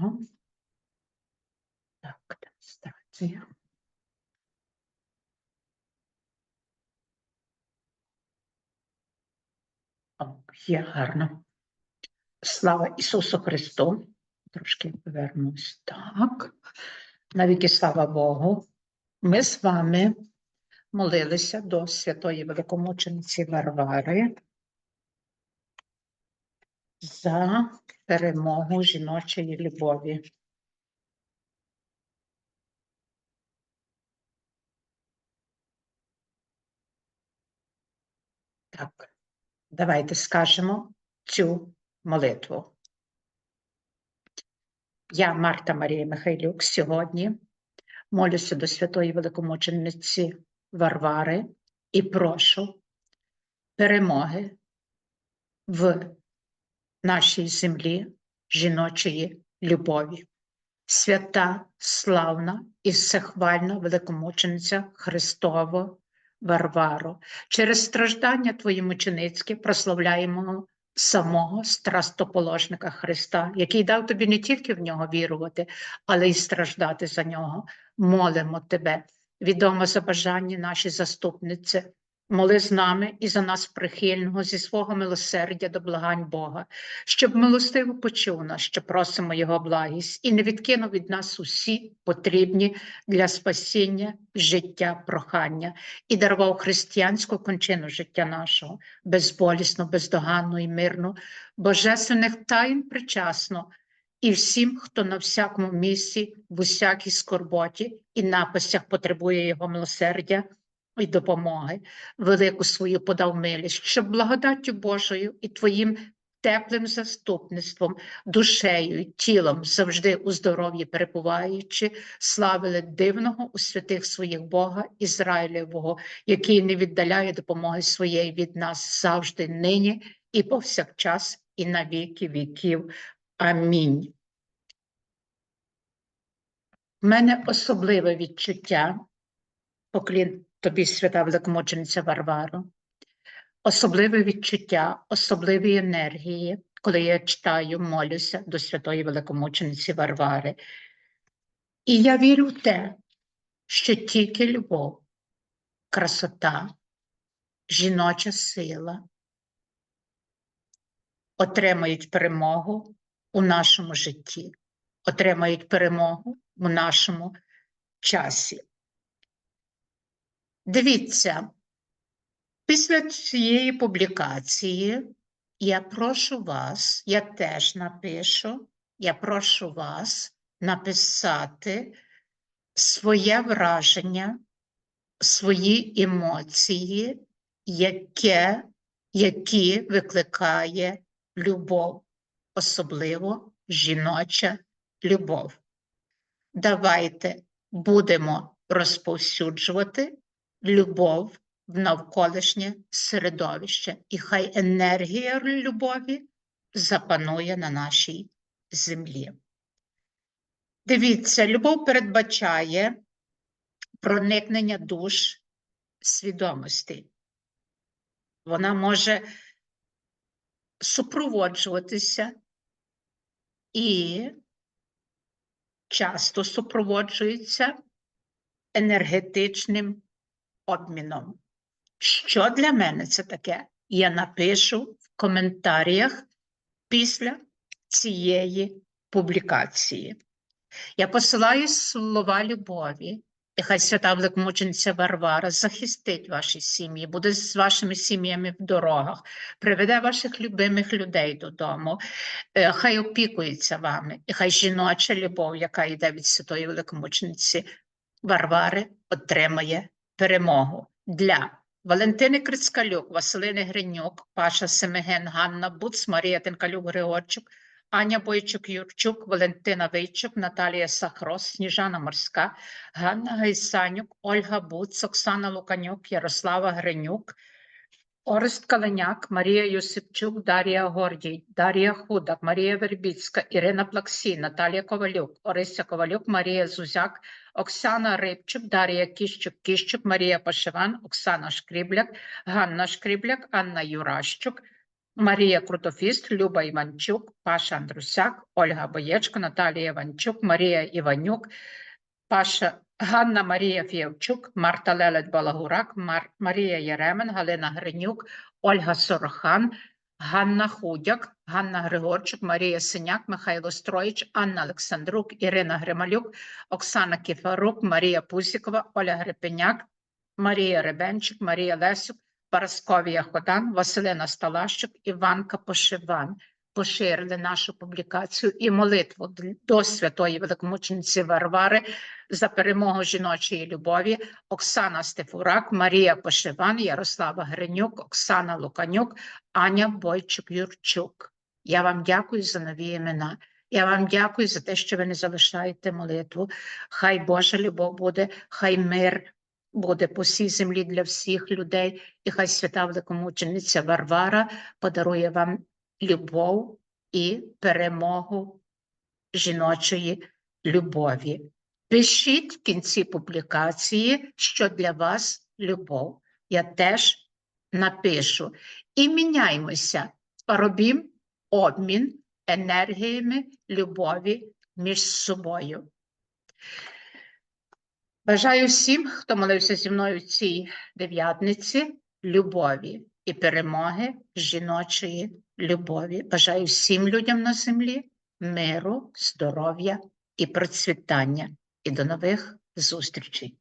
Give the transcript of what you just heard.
Ага. Так, демонстрація. О, є гарно. Слава Ісусу Христу. Трошки повернусь. Так. Навіки слава Богу. Ми з вами молилися до святої великомучениці Варвари за перемогу жіночої любові. Так, давайте скажемо цю молитву. Я, Марта Марія Михайлюк, сьогодні молюся до святої великомучениці Варвари і прошу перемоги в нашій землі жіночої любові. Свята, славна і всехвальна великомучениця Христова Варваро, через страждання твої мученицькі прославляємо самого страстоположника Христа, який дав тобі не тільки в нього вірувати, але й страждати за нього. Молимо тебе, відомо за бажання наші заступниці. Моли з нами і за нас прихильного зі свого милосердя до благань Бога, щоб милостиво почув нас, що просимо Його благість, і не відкинув від нас усі потрібні для спасіння життя прохання, і дарував християнську кончину життя нашого, безболісно, бездоганну і мирну, божественних таїн причасно, і всім, хто на всякому місці, в усякій скорботі і напастях потребує Його милосердя і допомоги, велику свою подав милість, щоб благодаттю Божою і Твоїм теплим заступництвом, душею і тілом, завжди у здоров'ї перебуваючи, славили дивного у святих своїх Бога Ізраїлевого, який не віддаляє допомоги своєї від нас завжди, нині і повсякчас, і на віки віків. Амінь. У мене особливе відчуття, поклін тобі, свята великомучениця Варваро, особливе відчуття, особливі енергії, коли я читаю, молюся до святої великомучениці Варвари. І я вірю в те, що тільки любов, красота, жіноча сила отримають перемогу у нашому житті, отримають перемогу у нашому часі. Дивіться, після цієї публікації я прошу вас, я теж напишу, я прошу вас написати своє враження, свої емоції, яке, які викликає любов, особливо жіноча любов. Давайте будемо розповсюджувати любов в навколишнє середовище, і хай енергія любові запанує на нашій землі. Дивіться, любов передбачає проникнення душ свідомості. Вона може супроводжуватися і часто супроводжується енергетичним обміном. Що для мене це таке? Я напишу в коментарях після цієї публікації. Я посилаю слова любові, і хай свята великомучениця Варвара захистить ваші сім'ї, буде з вашими сім'ями в дорогах, приведе ваших любимих людей додому, е, хай опікується вами, і хай жіноча любов, яка йде від святої великомучениці Варвари, отримає перемогу. Для Валентини Крицкалюк, Василини Гринюк, Паша Семиген, Ганна Буц, Марія Тенкалюк, Григорчук, Аня Бойчук, Юрчук, Валентина Вийчук, Наталія Сахрос, Сніжана Морська, Ганна Гайсанюк, Ольга Буц, Оксана Луканюк, Ярослава Гринюк, Орест Каленяк, Марія Юсипчук, Дар'я Гордій, Дар'я Худак, Марія Вербіцька, Ірина Плаксій, Наталія Ковалюк, Орися Ковалюк, Марія Зузяк, Оксана Рибчук, Дар'я Кіщук, Кіщук, Марія Пашиван, Оксана Шкрібляк, Ганна Шкрібляк, Анна Юращук, Марія Крутофіст, Люба Іванчук, Паша Андрусяк, Ольга Боєчко, Наталія Іванчук, Марія Іванюк, Паша Ганна Марія Фєвчук, Марта Лелет Балагурак, Мар... Марія Єремен, Галина Гринюк, Ольга Сорохан, Ганна Худяк, Ганна Григорчук, Марія Синяк, Михайло Строїч, Анна Олександрук, Ірина Грималюк, Оксана Кіфарук, Марія Пусікова, Оля Грипеняк, Марія Ребенчик, Марія Лесюк, Парасковія Ходан, Василина Сталащук, Іванка Пошиван. Поширили нашу публікацію і молитву до святої великомучениці Варвари за перемогу жіночої любові. Оксана Стефурак, Марія Пошиван, Ярослава Гринюк, Оксана Луканюк, Аня Бойчук-Юрчук. Я вам дякую за нові імена. Я вам дякую за те, що ви не залишаєте молитву. Хай Божа любов буде, хай мир буде по всій землі для всіх людей, і хай свята великомучениця Варвара подарує вам любов і перемогу жіночої любові. Пишіть в кінці публікації, що для вас любов. Я теж напишу. І міняймося, робім обмін енергіями любові між собою. Бажаю всім, хто молився зі мною в цій дев'ятниці, любові і перемоги жіночої любові. Бажаю всім людям на землі миру, здоров'я і процвітання. І до нових зустрічей.